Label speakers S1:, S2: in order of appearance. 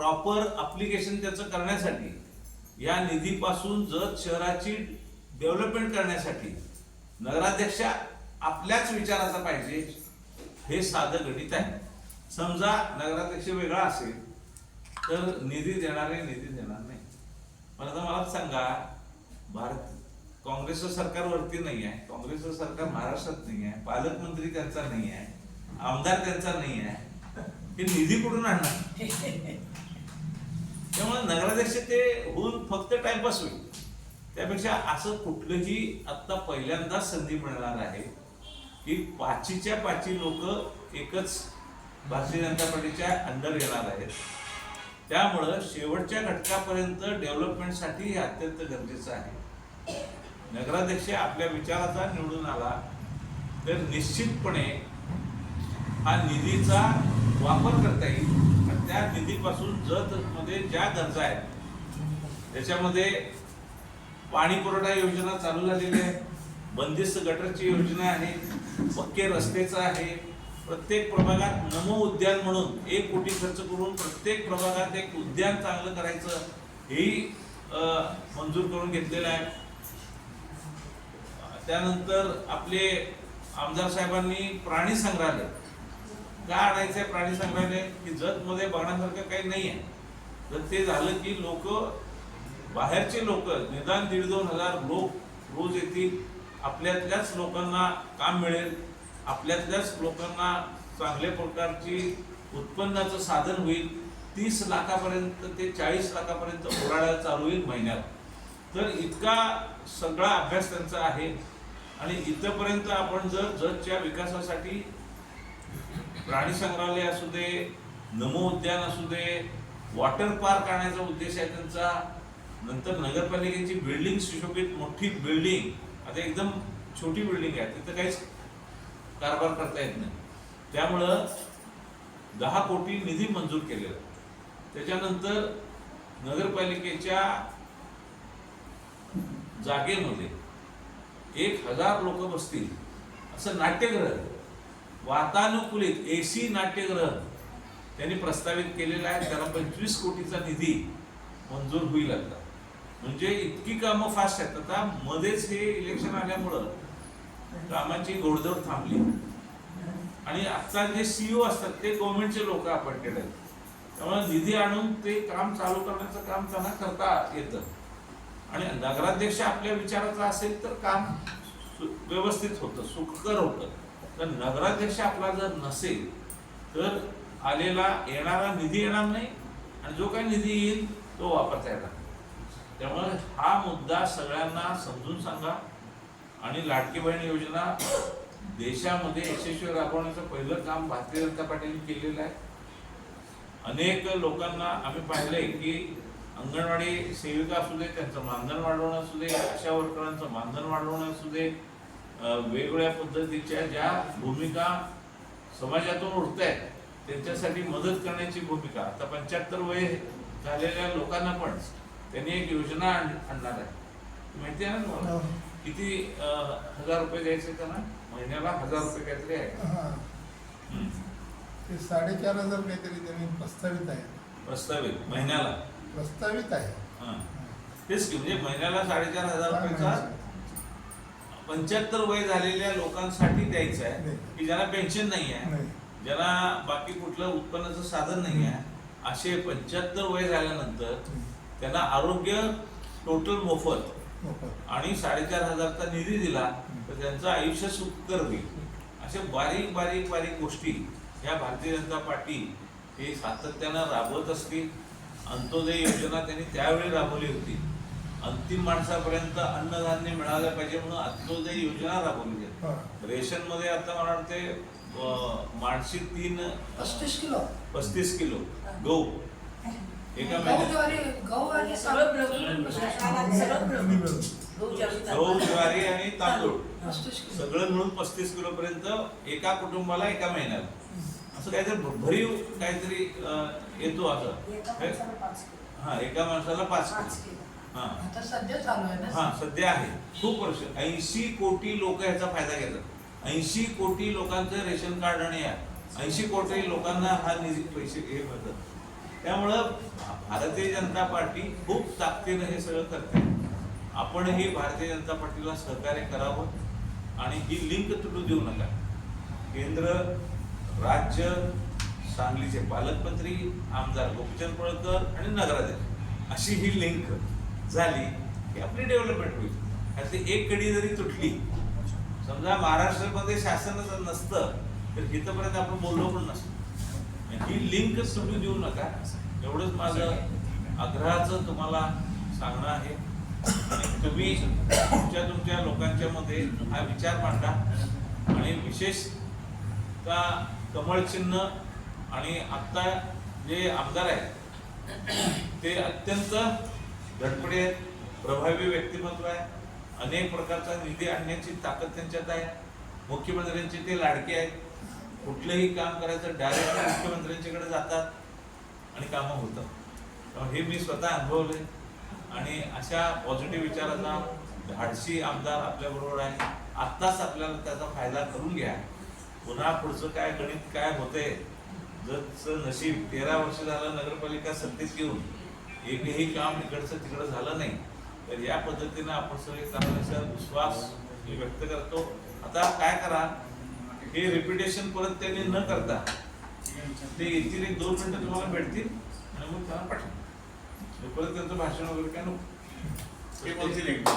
S1: Proper application त्याचं करण्यासाठी या निधीपासून जत शहराची डेव्हलपमेंट करण्यासाठी नगराध्यक्ष आपल्याच विचाराचा पाहिजे हे साधं गणित आहे. समजा नगराध्यक्ष वेगळा असेल तर निधी देणारे निधी देणार नाही. पण आता मला सांगा भारत काँग्रेसचं सरकार वरती नाही आहे काँग्रेसचं सरकार महाराष्ट्रात नाही आहे पालकमंत्री त्यांचा नाही आहे आमदार त्यांचा नाही आहे हे निधी कुठून आणणार? त्यामुळे नगराध्यक्ष ते होऊन फक्त टाइमपास होईल. त्यापेक्षा असं कुठलंही आत्ता पहिल्यांदाच संधी मिळणार आहे की पाचीच्या पाची लोक एकच भारतीय जनता पार्टीच्या अंडर येणार आहेत. त्यामुळं शेवटच्या घटकापर्यंत डेव्हलपमेंटसाठी हे अत्यंत गरजेचं आहे. नगराध्यक्ष आपल्या विचाराचा निवडून आला तर निश्चितपणे हा निधीचा वापर करता येईल. त्या निधीपासून जत मध्ये ज्या गरजा आहेत त्याच्यामध्ये पाणी पुरवठा योजना चालू झालेली आहे बंदिस्त गटरची योजना आहे पक्के रस्त्याचं आहे. प्रत्येक प्रभागात नमो उद्यान म्हणून एक कोटी खर्च करून प्रत्येक प्रभागात एक उद्यान चांगलं करायचं हेही मंजूर करून घेतलेलं आहे. त्यानंतर आपले आमदार साहेबांनी प्राणी संग्रहालय का आणायचंय प्राणी संग्रहालय की जत मध्ये बघण्यासारखं काही नाही आहे तर ते झालं की लोक बाहेरचे लोक निदान दीड दोन हजार लोक रोज येतील. आपल्यातल्याच लोकांना काम मिळेल. आपल्यातल्याच लोकांना चांगल्या प्रकारची उत्पन्नाचं साधन होईल. तीस लाखापर्यंत ते चाळीस लाखापर्यंत उराड्या चालू होईल महिन्यात. तर इतका सगळा अभ्यास त्यांचा आहे. आणि इथपर्यंत आपण जर जतच्या विकासासाठी प्राणी संग्रहालय असू दे नमो उद्यान असू दे वॉटर पार्क आणण्याचा उद्देश आहे त्यांचा. नंतर नगरपालिकेची बिल्डिंग सुशोभित मोठी बिल्डिंग आता एकदम छोटी बिल्डिंग आहे. तिथं काहीच कारभार करता येत नाही. त्यामुळं दहा कोटी निधी मंजूर केलेला त्याच्यानंतर नगरपालिकेच्या जागेमध्ये एक हजार लोक बसतील. असं नाट्यगृह वातानुकूलित ए सी नाट्यगृह त्यांनी प्रस्तावित केलेलं आहे. त्याला पंचवीस कोटीचा निधी मंजूर होईल आता म्हणजे इतकी कामं फास्ट आहेत. आता मध्येच हे इलेक्शन आल्यामुळं कामाची गोडदोड थांबली. आणि आजचा जे सीईओ असतात ते गव्हर्नमेंटचे लोक अपॉइंटेड आहेत. त्यामुळे निधी आणून ते काम चालू करण्याचं काम त्यांना करता येतं. आणि नगराध्यक्ष आपल्या विचाराचा असेल तर काम सु- व्यवस्थित होतं सुखकर होतं. तर नगराध्यक्ष आपला जर नसेल तर आलेला येणारा निधी येणार नाही आणि जो काही निधी येईल तो वापरता येणार त्यामुळे हा मुद्दा सगळ्यांना समजून सांगा आणि लाडकी बहीण योजना देशामध्ये यशस्वी राबवण्याचं पहिलं काम भारतीय जनता पार्टीने केलेलं आहे. अनेक लोकांना आम्ही पाहिलंय की अंगणवाडी सेविका असू दे त्यांचं मानधन वाढवणं असू दे आशा वर्करांचं मानधन वाढवणं असू दे वेगवेगळ्या पद्धतीच्या ज्या भूमिका समाजातून उठत आहेत त्यांच्यासाठी मदत करण्याची भूमिका. आता पंच्याहत्तर वय झालेल्या लोकांना पण त्यांनी एक योजना आण- आणणार आहे. माहिती आहे ना तुम्हाला? किती हजार रुपये द्यायचे त्यांना? महिन्याला हजार रुपये काहीतरी आहे.
S2: हा. ते साडेचार हजार काहीतरी त्यांनी प्रस्तावित आहे.
S1: प्रस्तावित महिन्याला.
S2: प्रस्तावित आहे.
S1: हा. तेच की म्हणजे महिन्याला साडेचार हजार रुपयाचा पंच्याहत्तर वय झालेल्या लोकांसाठी द्यायचं आहे. की ज्यांना पेन्शन नाही आहे. ज्यांना बाकी कुठलं उत्पन्नाचं साधन नाही आहे असे पंच्याहत्तर वय झाल्यानंतर त्यांना आरोग्य टोटल मोफत
S2: मोफत.
S1: आणि साडेचार हजारचा निधी दिला तर त्यांचं आयुष्य सुखकर होईल अशा बारीक बारीक बारीक गोष्टी ह्या भारतीय जनता पार्टी हे सातत्यानं राबवत असतील अंत्योदय योजना त्यांनी त्यावेळी राबवली होती अंतिम माणसापर्यंत अन्नधान्य मिळालं पाहिजे म्हणून अंत्योदय योजना राबवली
S2: हा.
S1: रेशनमध्ये आता मला वाटते माणशी तीन
S3: पस्तीस किलो.
S1: पस्तीस किलो. गहू. एका
S3: गहू
S1: महिन्यात.
S3: ज्वारी आणि
S4: तांदूळ.
S1: ज्वारी आणि तांदूळ.
S3: पस्तीस किलो.
S1: सगळं मिळून पस्तीस किलो पर्यंत एका कुटुंबाला एका महिन्याला. असं काहीतरी भरीव काहीतरी येतो असं.
S4: एका
S1: हे? एका माणसाला पाच
S4: पाच
S1: किलो.
S3: आता सध्या चालू आहे ना
S1: हा सध्या आहे. खूप वर्ष. ऐंशी कोटी लोक ह्याचा फायदा घेतात. ऐंशी कोटी लोकांचं रेशन कार्ड आणि ऐंशी कोटी लोकांना हा निधी पैसे हे मिळतात. त्यामुळं भारतीय जनता पार्टी खूप ताकदीनं हे सगळं करते. आपणही भारतीय जनता पार्टीला सहकार्य करावं आणि ही लिंक तुटू देऊ नका. केंद्र राज्य सांगलीचे पालकमंत्री आमदार गोपीचंद पळकर आणि नगराध्यक्ष. अशी ही लिंक. झाली की आपली डेव्हलपमेंट होईल. त्यातली एक कडी जरी तुटली समजा महाराष्ट्रामध्ये शासनच नसतं तर इथंपर्यंत आपण बोललो पण नसतो. ही लिंक सुटू देऊ नका. एवढंच माझं आग्रहाचं तुम्हाला सांगणं आहे. तुम्ही तुमच्या तुमच्या लोकांच्या मध्ये हा विचार मांडा. आणि विशेष का कमळ चिन्ह आणि आत्ता जे आमदार आहेत ते अत्यंत धडपडे आहेत प्रभावी व्यक्तिमत्व आहे अनेक प्रकारचा निधी आणण्याची ताकद त्यांच्यात आहे. मुख्यमंत्र्यांचे ते लाडके आहेत. कुठलंही काम करायचं डायरेक्ट मुख्यमंत्र्यांच्याकडे जातात आणि कामं होतात. हे मी स्वतः अनुभवले आणि अशा पॉझिटिव्ह विचाराचा धाडशी आमदार आपल्याबरोबर आहे. आत्ताच आपल्याला त्याचा फायदा करून घ्या. पुन्हा पुढचं काय गणित काय होते जसं नशीब तेरा वर्ष झालं नगरपालिका सत्तेत घेऊन एकही काम इकडचं तिकडं झालं नाही तर या पद्धतीनं आपण सगळे करण्याचा विश्वास मी व्यक्त करतो. आता काय करा हे रिपिटेशन परत त्यांनी न करता ते येतील एक दोन मिनिटं तुम्हाला भेटतील आणि मग त्यांना पाठवा परत त्यांचं भाषण वगैरे काय नको.
S5: ते बोलतील एक